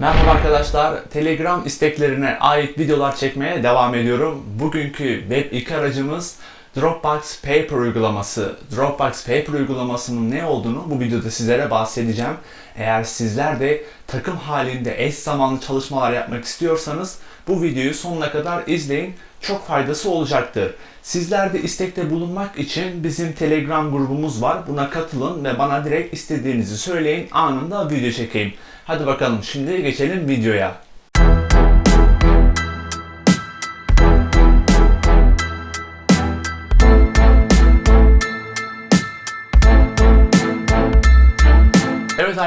Merhaba arkadaşlar, Telegram isteklerine ait videolar çekmeye devam ediyorum. Bugünkü web 2 aracımız Dropbox Paper uygulaması. Dropbox Paper uygulamasının ne olduğunu bu videoda sizlere bahsedeceğim. Eğer sizler de takım halinde eş zamanlı çalışmalar yapmak istiyorsanız bu videoyu sonuna kadar izleyin. Çok faydası olacaktır. Sizler de istekte bulunmak için bizim Telegram grubumuz var. Buna katılın ve bana direkt istediğinizi söyleyin. Anında video çekeyim. Hadi bakalım şimdi geçelim videoya.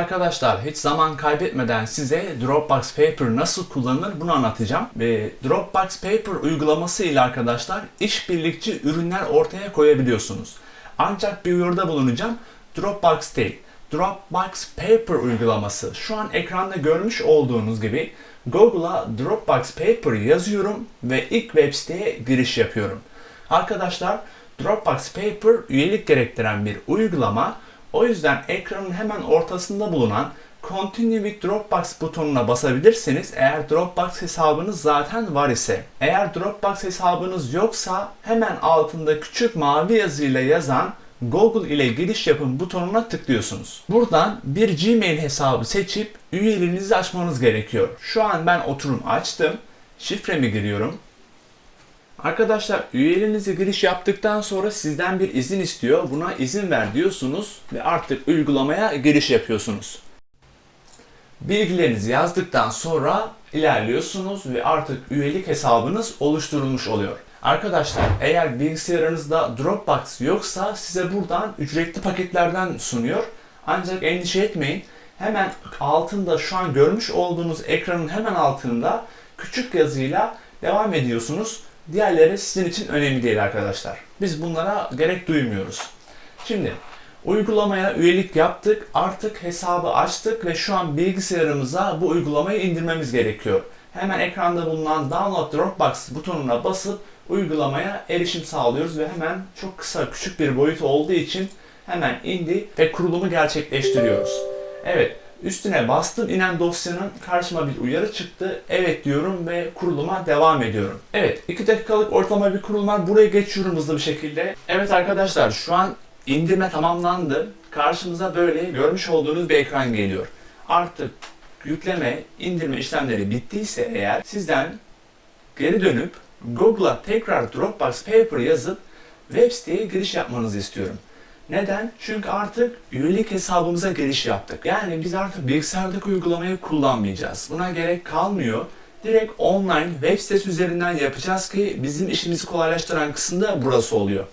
Arkadaşlar hiç zaman kaybetmeden size Dropbox Paper nasıl kullanılır bunu anlatacağım. Ve Dropbox Paper uygulaması ile arkadaşlar işbirlikçi ürünler ortaya koyabiliyorsunuz. Ancak bir uyarıda bulunacağım. Dropbox değil. Dropbox Paper uygulaması. Şu an ekranda görmüş olduğunuz gibi Google'a Dropbox Paper yazıyorum ve ilk web siteye giriş yapıyorum. Arkadaşlar Dropbox Paper üyelik gerektiren bir uygulama. O yüzden ekranın hemen ortasında bulunan Continue with Dropbox butonuna basabilirsiniz eğer Dropbox hesabınız zaten var ise. Eğer Dropbox hesabınız yoksa hemen altında küçük mavi yazıyla yazan Google ile giriş yapın butonuna tıklıyorsunuz. Buradan bir Gmail hesabı seçip üyeliğinizi açmanız gerekiyor. Şu an ben oturum açtım. Şifremi giriyorum. Arkadaşlar üyeliğinize giriş yaptıktan sonra sizden bir izin istiyor. Buna izin ver diyorsunuz ve artık uygulamaya giriş yapıyorsunuz. Bilgilerinizi yazdıktan sonra ilerliyorsunuz ve artık üyelik hesabınız oluşturulmuş oluyor. Arkadaşlar eğer bilgisayarınızda Dropbox yoksa size buradan ücretli paketlerden sunuyor. Ancak endişe etmeyin. Hemen altında şu an görmüş olduğunuz ekranın hemen altında küçük yazıyla devam ediyorsunuz. Diğerleri sizin için önemli değil arkadaşlar. Biz bunlara gerek duymuyoruz. Şimdi uygulamaya üyelik yaptık. Artık hesabı açtık ve şu an bilgisayarımıza bu uygulamayı indirmemiz gerekiyor. Hemen ekranda bulunan Download Dropbox butonuna basıp uygulamaya erişim sağlıyoruz ve hemen çok kısa küçük bir boyutu olduğu için hemen indi ve kurulumu gerçekleştiriyoruz. Evet, üstüne bastım inen dosyanın karşıma bir uyarı çıktı. Evet diyorum ve kuruluma devam ediyorum. Evet, 2 dakikalık ortalama bir kurulum var. Buraya geçiyorum hızlı bir şekilde. Evet arkadaşlar, şu an indirme tamamlandı. Karşımıza böyle görmüş olduğunuz bir ekran geliyor. Artık yükleme, indirme işlemleri bittiyse eğer sizden geri dönüp Google'a tekrar Dropbox Paper yazıp web siteye giriş yapmanızı istiyorum. Neden? Çünkü artık üyelik hesabımıza giriş yaptık. Yani biz artık bilgisayardaki uygulamayı kullanmayacağız. Buna gerek kalmıyor. Direkt online web sitesi üzerinden yapacağız ki bizim işimizi kolaylaştıran kısım da burası oluyor.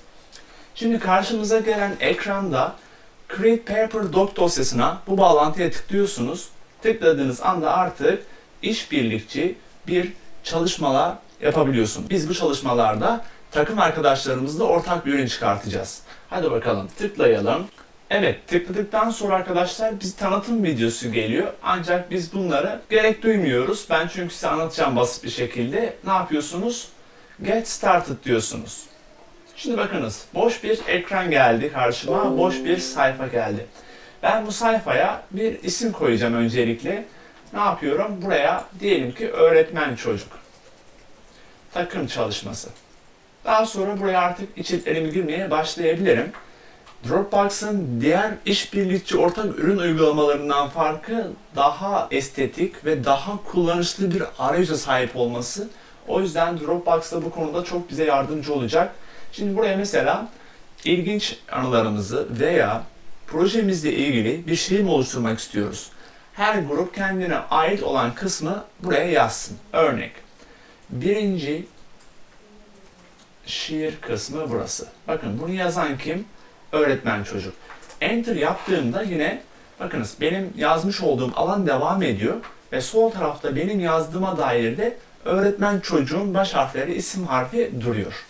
Şimdi karşımıza gelen ekranda Create Paper Doc dosyasına bu bağlantıya tıklıyorsunuz. Tıkladığınız anda artık işbirlikçi bir çalışmalar yapabiliyorsunuz. Biz bu çalışmalarda takım arkadaşlarımızla ortak bir ürün çıkartacağız. Hadi bakalım tıklayalım. Evet tıkladıktan sonra arkadaşlar biz tanıtım videosu geliyor. Ancak biz bunları gerek duymuyoruz. Ben çünkü size anlatacağım basit bir şekilde. Ne yapıyorsunuz? Get started diyorsunuz. Şimdi bakınız boş bir ekran geldi karşıma. Boş bir sayfa geldi. Ben bu sayfaya bir isim koyacağım öncelikle. Ne yapıyorum? Buraya diyelim ki öğretmen çocuk. Takım çalışması. Daha sonra buraya artık içeriklerimi girmeye başlayabilirim. Dropbox'ın diğer işbirlikçi ortak ürün uygulamalarından farkı daha estetik ve daha kullanışlı bir arayüze sahip olması. O yüzden Dropbox da bu konuda çok bize yardımcı olacak. Şimdi buraya mesela ilginç anılarımızı veya projemizle ilgili bir şey mi oluşturmak istiyoruz? Her grup kendine ait olan kısmı buraya yazsın. Örnek. Birinci şiir kısmı burası. Bakın bunu yazan kim? Öğretmen çocuk. Enter yaptığımda yine bakınız benim yazmış olduğum alan devam ediyor ve sol tarafta benim yazdığıma dair de öğretmen çocuğun baş harfleri isim harfi duruyor.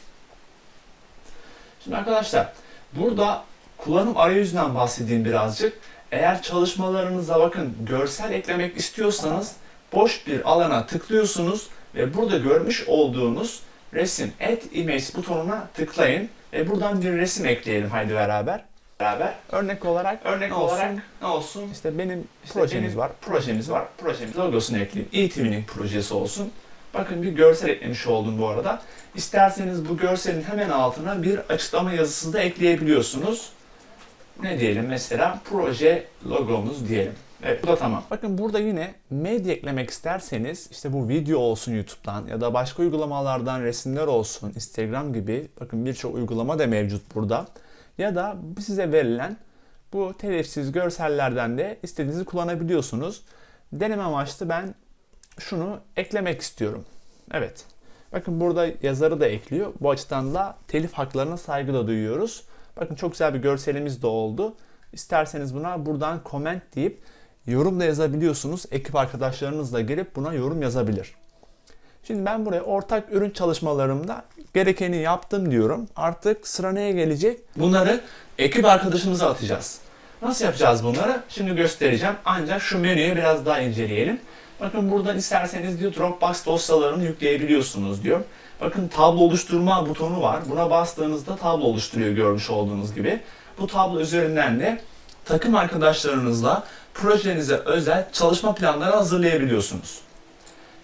Şimdi arkadaşlar burada kullanım arayüzünden bahsedeyim birazcık. Eğer çalışmalarınıza bakın görsel eklemek istiyorsanız boş bir alana tıklıyorsunuz ve burada görmüş olduğunuz resim add image butonuna tıklayın ve buradan bir resim ekleyelim haydi beraber. beraber. Örnek olarak Örnek ne olarak olsun? ne olsun? İşte benim İşte projemiz benim var. Projemiz var. Projemiz logosunu ekleyin. E-Twinning projesi olsun. Bakın bir görsel eklemiş oldum bu arada. İsterseniz bu görselin hemen altına bir açıklama yazısı da ekleyebiliyorsunuz. Ne diyelim mesela proje logomuz diyelim. Evet bu da tamam. Bakın burada yine medya eklemek isterseniz işte bu video olsun YouTube'dan ya da başka uygulamalardan resimler olsun Instagram gibi bakın birçok uygulama da mevcut burada. Ya da size verilen bu telifsiz görsellerden de istediğinizi kullanabiliyorsunuz. Deneme amaçlı ben şunu eklemek istiyorum. Evet. Bakın burada yazarı da ekliyor. Bu açıdan da telif haklarına saygı da duyuyoruz. Bakın çok güzel bir görselimiz de oldu. İsterseniz buna buradan comment deyip yorum da yazabiliyorsunuz. Ekip arkadaşlarınız da gelip buna yorum yazabilir. Şimdi ben buraya ortak ürün çalışmalarımda gerekeni yaptım diyorum. Artık sıra neye gelecek? Bunları ekip arkadaşımıza atacağız. Nasıl yapacağız bunları? Şimdi göstereceğim. Ancak şu menüyü biraz daha inceleyelim. Bakın buradan isterseniz diyor Dropbox dosyalarını yükleyebiliyorsunuz diyor. Bakın tablo oluşturma butonu var. Buna bastığınızda tablo oluşturuyor görmüş olduğunuz gibi. Bu tablo üzerinden de takım arkadaşlarınızla projenize özel çalışma planları hazırlayabiliyorsunuz.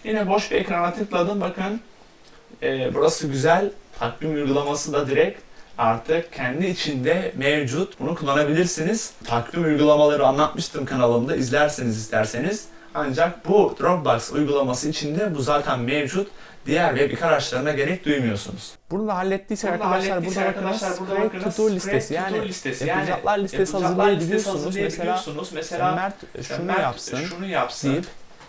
Yine boş bir ekrana tıkladım. Bakın e, burası güzel. Takvim uygulaması da direkt artık kendi içinde mevcut. Bunu kullanabilirsiniz. Takvim uygulamaları anlatmıştım kanalımda. İzlerseniz isterseniz. Ancak bu Dropbox uygulaması içinde bu zaten mevcut. Diğer web araçlarına gerek duymuyorsunuz. Bunu da hallettiysek Bunu da arkadaşlar burada bakınız create to do listesi yani listesi. listesi Yapacaklar listesi hazırlayabiliyorsunuz. Mesela. Mesela Mert şunu Mert yapsın şunu yapsın deyip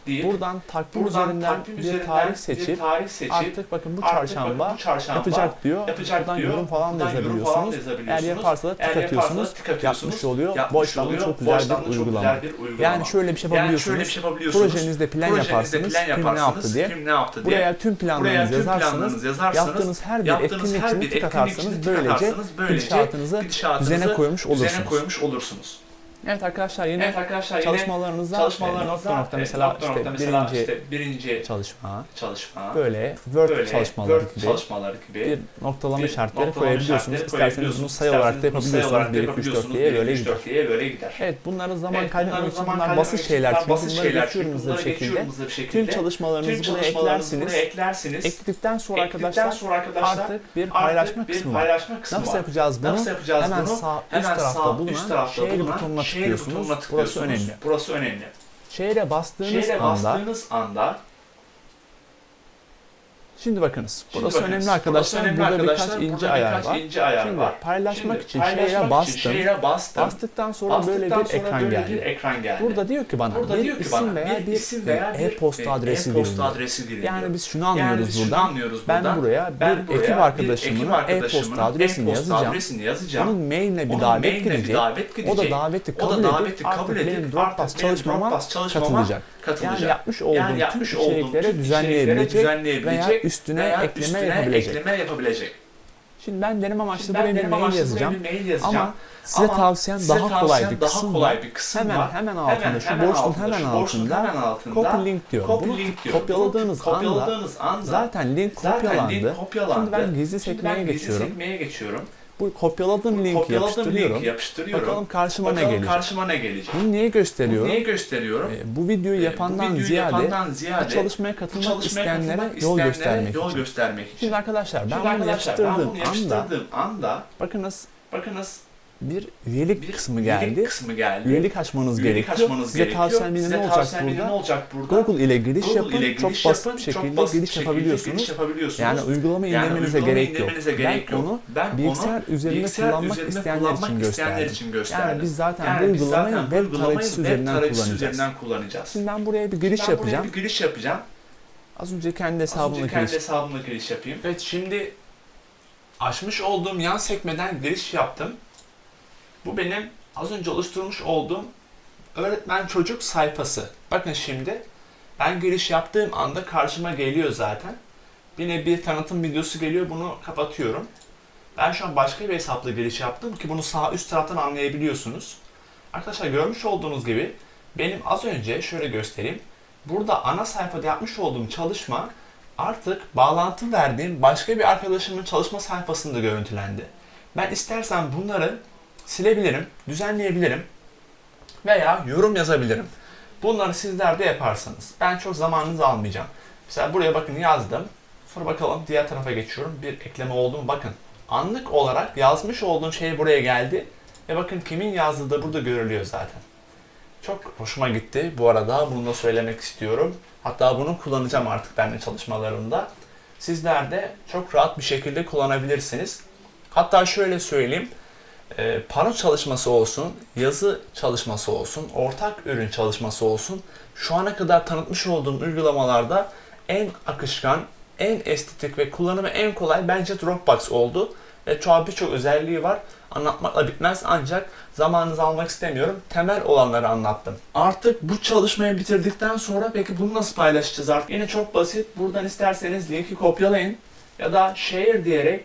deyip buradan takvim buradan üzerinden takvim bir üzerinden tarih bir seçip tarih seçip artık bakın bu artık çarşamba bakın bu çarşamba yapacak diyor. yapacak buradan diyor. yorum falan da falan yazabiliyorsunuz. Eğer yaparsa da tık atıyorsunuz. tık atıyorsunuz. Yapmış oluyor. Yapmış da oluyor. çok güzel bir uygulama. bir. Yani şöyle bir şey Yani yapabiliyorsunuz. şöyle bir şey yapabiliyorsunuz. Projenizde plan yaparsınız. plan Kim ne yaptı diye. Kim ne yaptı diye. Buraya tüm planlarınızı yazarsınız. Yaptığınız her bir etkinlik için bir tık atarsınız. Böylece gidişatınızı düzene koymuş olursunuz. Evet arkadaşlar yine Evet arkadaşlar çalışmalarınızda çalışmalarınızda nokta nokta mesela nokta işte nokta mesela birinci işte birinci çalışma çalışma böyle Word böyle çalışmaları Word gibi çalışmaları gibi bir noktalama bir işaretleri noktalama koyabiliyorsunuz. İsterseniz bunu sayı olarak da yapabiliyorsunuz. olarak da 1, 2, 3, 4 yapabiliyorsunuz. diye 1, böyle 2, 3, gider. 4 diye böyle gider. Evet bunların zaman Evet, kaybetmek için zaman bunlar basit şeyler. Çünkü basit bunları şeyler. geçiyorum Çünkü hızlı bir bunları şekilde. Tüm çalışmalarınızı buraya eklersiniz. eklersiniz. Ekledikten sonra arkadaşlar artık bir paylaşma kısmı var. Nasıl yapacağız bunu? Nasıl yapacağız Hemen sağ üst tarafta sağ bulunan üst tarafta share bulunan butonuna tıklıyorsunuz. Burası önemli. Burası önemli. Share'e bastığınız Şehre anda bastığınız anda Şimdi bakınız. Şimdi Burası bakınız, önemli burası arkadaşlar. önemli burada arkadaşlar. birkaç ince Burada ayar birkaç var. ince ayar Şimdi var. paylaşmak Şimdi için paylaşmak için bastım. share'e bastım. Bastıktan sonra böyle Bastıktan bir sonra ekran böyle geldi. bir ekran geldi. Burada diyor ki bana Burada bir diyor ki isim bana veya bir isim veya bir e-posta adresi e-posta adresi girin. Yani diyor. biz şunu anlıyoruz Yani biz şunu buradan. anlıyoruz ben buradan. buraya Ben bir buraya ekip bir arkadaşımın ekip arkadaşımın e-posta adresini yazacağım. adresini yazacağım. Onun mailine bir davet gidecek. O da daveti kabul edip artık benim Dropbox çalışmama katılacak. Yani yapmış olduğum tüm tüm düzenleyebilecek veya düzenleyebilecek üstüne veya ekleme üstüne yapabilecek. ekleme yapabilecek. Şimdi ben deneme amaçlı Şimdi buraya bir mail yazacağım. mail yazacağım. Ama size Ama tavsiyem size daha kolay bir daha kısım kolay bir kısım Hemen var. hemen altında şu hemen boşluğun altında, hemen şu boşluğun altında hemen altında copy link diyor. Copy Bunu link diyor. kopyaladığınız Bunu anda kopyaladığınız anda zaten link zaten kopyalandı. link kopyalandı. Şimdi ben gizli Şimdi sekmeye ben gizli geçiyorum. sekmeye geçiyorum. Bu kopyaladığım linki Kopyaladığım yapıştırıyorum. linki yapıştırıyorum. Bakalım karşıma ne Bakalım gelecek. karşıma ne gelecek. Bunu niye gösteriyorum? Niye gösteriyorum? Ee, bu videoyu Ee, yapandan bu videoyu ziyade yapandan ziyade bu çalışmaya bu katılmak çalışmaya isteyenlere katılmak yol isteyenlere göstermek yol için. göstermek için. Şimdi arkadaşlar ben Şimdi bunu arkadaşlar ben yapıştırdığım bunu anda yapıştırdığım anda bakınız bakınız bir üyelik bir kısmı üyelik geldi. kısmı geldi. Üyelik açmanız Üyelik gerekiyor. açmanız Size tavsiyem yine ne olacak burada? ne olacak burada? Google ile giriş Google yapın. ile çok giriş basit yapın, bir çok şekilde basit bir giriş şekilde yapabiliyorsunuz. giriş yapabiliyorsunuz. Yani uygulama Yani indirmenize uygulama gerek yok. gerek ben yok. onu Ben bilgisayar onu üzerinde bilgisayar kullanmak üzerinde isteyenler kullanmak için isteyenler gösterdim. için gösterdim. Yani biz zaten Yani bu uygulamayı web tarayıcısı üzerinden kullanacağız. üzerinden kullanacağız. Şimdi ben buraya bir giriş Ben yapacağım. buraya bir giriş yapacağım. Az önce kendi Az önce hesabımla kendi giriş hesabımla giriş yapayım. Evet şimdi açmış olduğum yan sekmeden giriş yaptım. Bu benim az önce oluşturmuş olduğum öğretmen çocuk sayfası. Bakın şimdi ben giriş yaptığım anda karşıma geliyor zaten. Yine bir tanıtım videosu geliyor bunu kapatıyorum. Ben şu an başka bir hesapla giriş yaptım ki bunu sağ üst taraftan anlayabiliyorsunuz. Arkadaşlar görmüş olduğunuz gibi benim az önce şöyle göstereyim. Burada ana sayfada yapmış olduğum çalışma artık bağlantı verdiğim başka bir arkadaşımın çalışma sayfasında görüntülendi. Ben istersen bunları silebilirim, düzenleyebilirim veya yorum yazabilirim. Bunları sizler de yaparsanız ben çok zamanınızı almayacağım. Mesela buraya bakın yazdım. Sonra bakalım diğer tarafa geçiyorum. Bir ekleme oldu mu? Bakın anlık olarak yazmış olduğum şey buraya geldi. Ve bakın kimin yazdığı da burada görülüyor zaten. Çok hoşuma gitti. Bu arada bunu da söylemek istiyorum. Hatta bunu kullanacağım artık ben de çalışmalarımda. Sizler de çok rahat bir şekilde kullanabilirsiniz. Hatta şöyle söyleyeyim. E, pano çalışması olsun, yazı çalışması olsun, ortak ürün çalışması olsun. Şu ana kadar tanıtmış olduğum uygulamalarda en akışkan, en estetik ve kullanımı en kolay bence Dropbox oldu. Ve çoğu birçok özelliği var. Anlatmakla bitmez ancak zamanınızı almak istemiyorum. Temel olanları anlattım. Artık bu çalışmayı bitirdikten sonra peki bunu nasıl paylaşacağız artık? Yine çok basit. Buradan isterseniz linki kopyalayın ya da share diyerek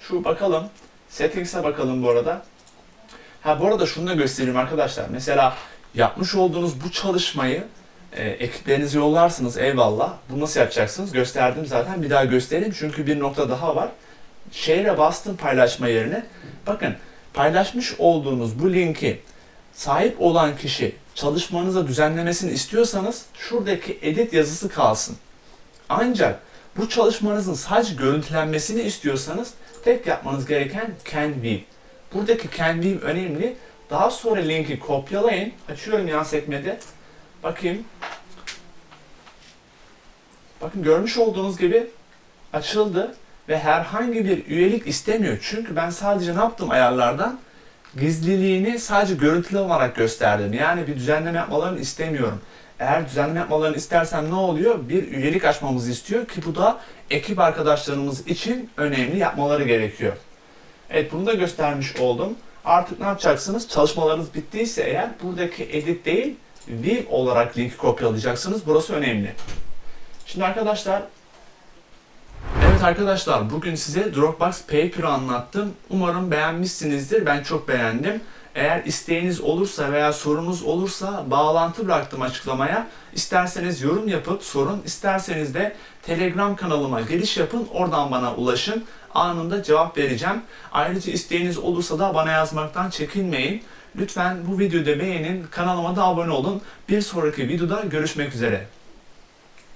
şu bakalım. Settings'e bakalım bu arada. Ha bu arada şunu da göstereyim arkadaşlar. Mesela yapmış olduğunuz bu çalışmayı e, ekiplerinize yollarsınız eyvallah. Bu nasıl yapacaksınız? Gösterdim zaten. Bir daha göstereyim çünkü bir nokta daha var. Share'e bastım paylaşma yerine. Bakın paylaşmış olduğunuz bu linki sahip olan kişi çalışmanıza düzenlemesini istiyorsanız şuradaki edit yazısı kalsın. Ancak bu çalışmanızın sadece görüntülenmesini istiyorsanız tek yapmanız gereken can view. Buradaki can view önemli. Daha sonra linki kopyalayın. Açıyorum yan sekmede. Bakayım. Bakın görmüş olduğunuz gibi açıldı ve herhangi bir üyelik istemiyor. Çünkü ben sadece ne yaptım ayarlardan? Gizliliğini sadece görüntülü olarak gösterdim. Yani bir düzenleme yapmalarını istemiyorum. Eğer düzenleme yapmalarını istersem ne oluyor? Bir üyelik açmamızı istiyor ki bu da ekip arkadaşlarımız için önemli yapmaları gerekiyor. Evet bunu da göstermiş oldum. Artık ne yapacaksınız? Çalışmalarınız bittiyse eğer buradaki edit değil view olarak linki kopyalayacaksınız. Burası önemli. Şimdi arkadaşlar Evet arkadaşlar bugün size Dropbox Paper'ı anlattım. Umarım beğenmişsinizdir. Ben çok beğendim. Eğer isteğiniz olursa veya sorunuz olursa bağlantı bıraktım açıklamaya. İsterseniz yorum yapıp sorun, isterseniz de Telegram kanalıma giriş yapın. Oradan bana ulaşın. Anında cevap vereceğim. Ayrıca isteğiniz olursa da bana yazmaktan çekinmeyin. Lütfen bu videoda beğenin, kanalıma da abone olun. Bir sonraki videoda görüşmek üzere.